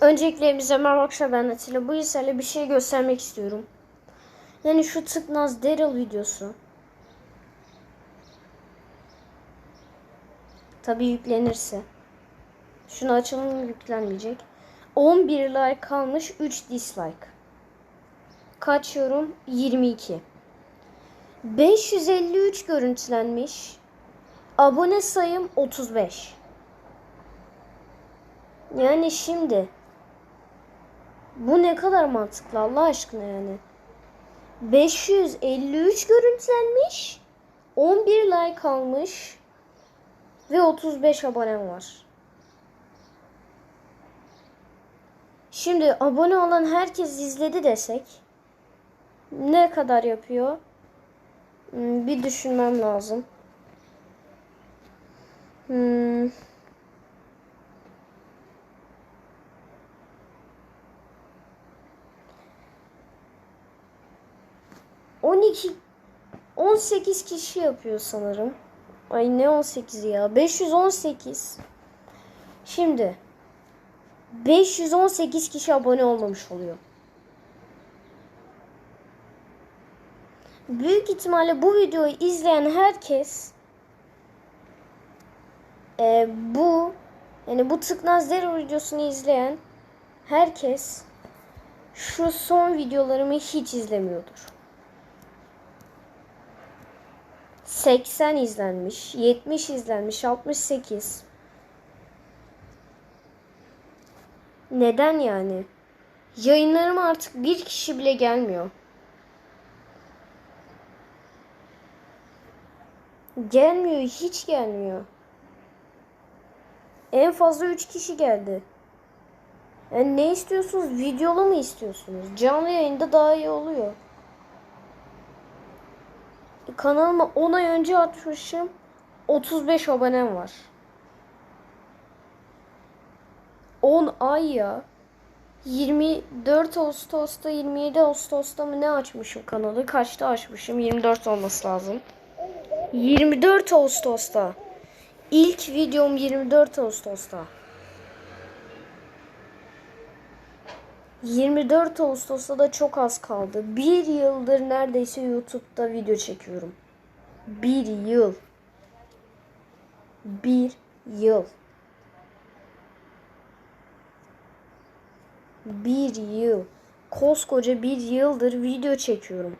Öncelikle hepinize merhaba ben Atilla. Bu sizlerle bir şey göstermek istiyorum. Yani şu tıknaz Daryl videosu. Tabi yüklenirse. Şunu açalım yüklenmeyecek. 11 like kalmış 3 dislike. Kaç yorum? 22. 553 görüntülenmiş. Abone sayım 35. Yani şimdi bu ne kadar mantıklı Allah aşkına yani. 553 görüntülenmiş. 11 like almış. Ve 35 abonem var. Şimdi abone olan herkes izledi desek ne kadar yapıyor? Hmm, Bir düşünmem lazım. Hmm. 12 18 kişi yapıyor sanırım. Ay ne 18 ya? 518. Şimdi 518 kişi abone olmamış oluyor. Büyük ihtimalle bu videoyu izleyen herkes e, bu yani bu tıknaz Zero videosunu izleyen herkes şu son videolarımı hiç izlemiyordur. 80 izlenmiş, 70 izlenmiş, 68. Neden yani? Yayınlarıma artık bir kişi bile gelmiyor. Gelmiyor, hiç gelmiyor. En fazla 3 kişi geldi. Yani ne istiyorsunuz? Videolu mu istiyorsunuz? Canlı yayında daha iyi oluyor. Kanalıma 10 ay önce atmışım. 35 abonem var. 10 ay ya. 24 Ağustos'ta 27 Ağustos'ta mı ne açmışım kanalı? Kaçta açmışım? 24 olması lazım. 24 Ağustos'ta. İlk videom 24 Ağustos'ta. 24 Ağustos'ta da çok az kaldı. Bir yıldır neredeyse YouTube'da video çekiyorum. Bir yıl. Bir yıl. Bir yıl. Koskoca bir yıldır video çekiyorum.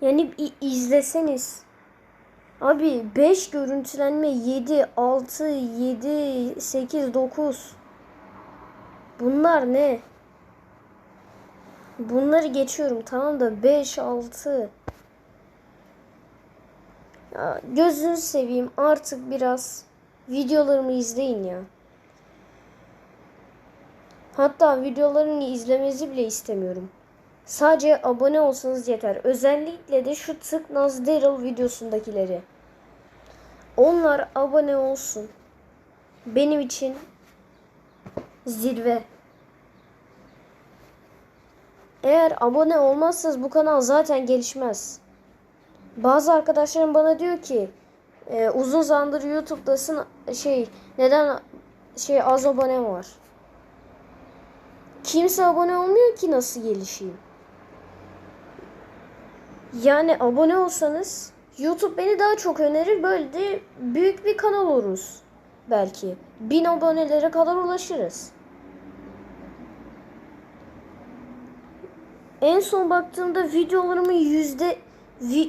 Yani izleseniz. Abi 5 görüntülenme 7, 6, 7, 8, 9. Bunlar ne? Bunları geçiyorum tamam da 5, 6. Ya gözünüzü seveyim artık biraz videolarımı izleyin ya. Hatta videolarını izlemenizi bile istemiyorum. Sadece abone olsanız yeter. Özellikle de şu Tıknaz Daryl videosundakileri. Onlar abone olsun. Benim için zirve. Eğer abone olmazsanız bu kanal zaten gelişmez. Bazı arkadaşlarım bana diyor ki e, uzun zamandır YouTube'dasın şey neden şey az abonem var. Kimse abone olmuyor ki nasıl gelişeyim? Yani abone olsanız YouTube beni daha çok önerir. Böyle de büyük bir kanal oluruz. Belki. Bin abonelere kadar ulaşırız. En son baktığımda videolarımın yüzde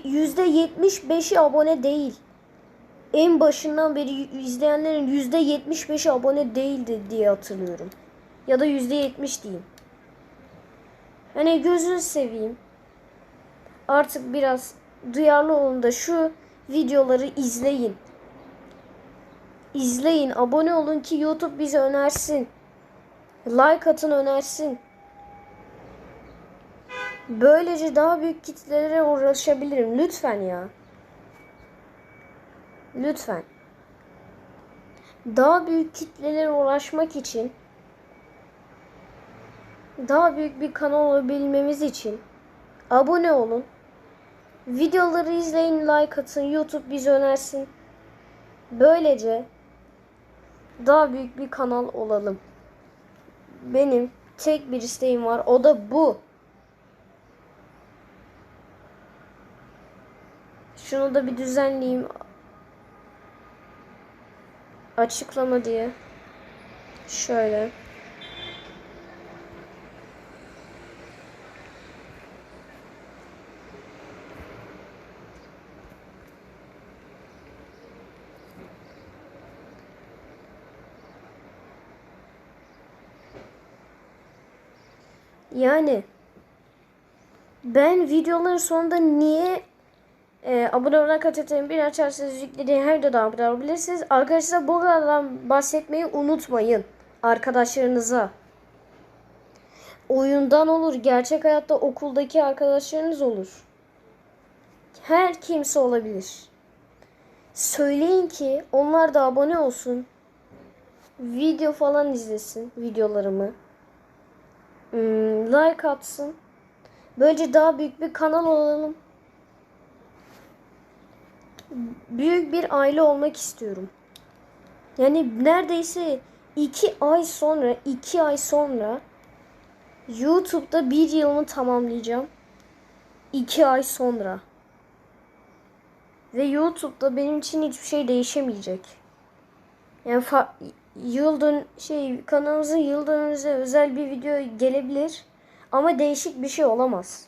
yüzde yetmiş beşi abone değil. En başından beri izleyenlerin yüzde yetmiş beşi abone değildi diye hatırlıyorum. Ya da yüzde yetmiş diyeyim. Yani gözünü seveyim artık biraz duyarlı olun da şu videoları izleyin. İzleyin, abone olun ki YouTube bizi önersin. Like atın önersin. Böylece daha büyük kitlelere ulaşabilirim. Lütfen ya. Lütfen. Daha büyük kitlelere ulaşmak için daha büyük bir kanal olabilmemiz için abone olun. Videoları izleyin, like atın. YouTube bizi önersin. Böylece daha büyük bir kanal olalım. Benim tek bir isteğim var. O da bu. Şunu da bir düzenleyeyim. Açıklama diye. Şöyle. Yani ben videoların sonunda niye e, abone olarak açatayım bir açarsanız yüklediğim her videoda abone olabilirsiniz. Arkadaşlar bu kadar bahsetmeyi unutmayın arkadaşlarınıza. Oyundan olur, gerçek hayatta okuldaki arkadaşlarınız olur. Her kimse olabilir. Söyleyin ki onlar da abone olsun. Video falan izlesin videolarımı. Hmm, like atsın. Böylece daha büyük bir kanal olalım. Büyük bir aile olmak istiyorum. Yani neredeyse iki ay sonra, iki ay sonra YouTube'da bir yılımı tamamlayacağım. İki ay sonra. Ve YouTube'da benim için hiçbir şey değişemeyecek. Yani fa- yıl dön şey kanalımızın yıl özel bir video gelebilir ama değişik bir şey olamaz.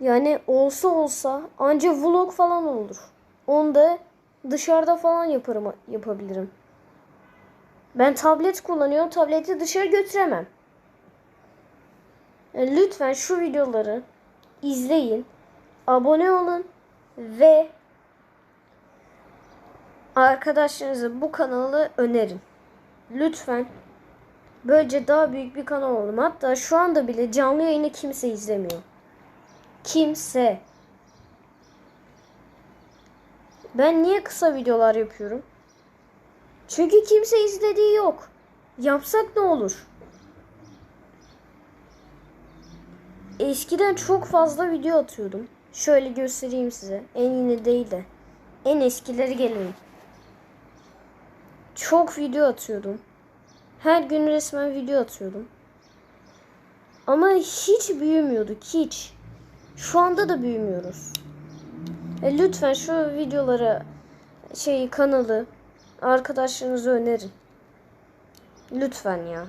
Yani olsa olsa anca vlog falan olur. Onu da dışarıda falan yaparım yapabilirim. Ben tablet kullanıyorum. Tableti dışarı götüremem. Yani lütfen şu videoları izleyin. Abone olun ve arkadaşlarınıza bu kanalı önerin. Lütfen. Böylece daha büyük bir kanal olalım. Hatta şu anda bile canlı yayını kimse izlemiyor. Kimse. Ben niye kısa videolar yapıyorum? Çünkü kimse izlediği yok. Yapsak ne olur? Eskiden çok fazla video atıyordum. Şöyle göstereyim size. En yeni değil de. En eskileri gelelim. Çok video atıyordum. Her gün resmen video atıyordum. Ama hiç büyümüyorduk. Hiç. Şu anda da büyümüyoruz. E, lütfen şu videoları şey kanalı arkadaşlarınıza önerin. Lütfen ya.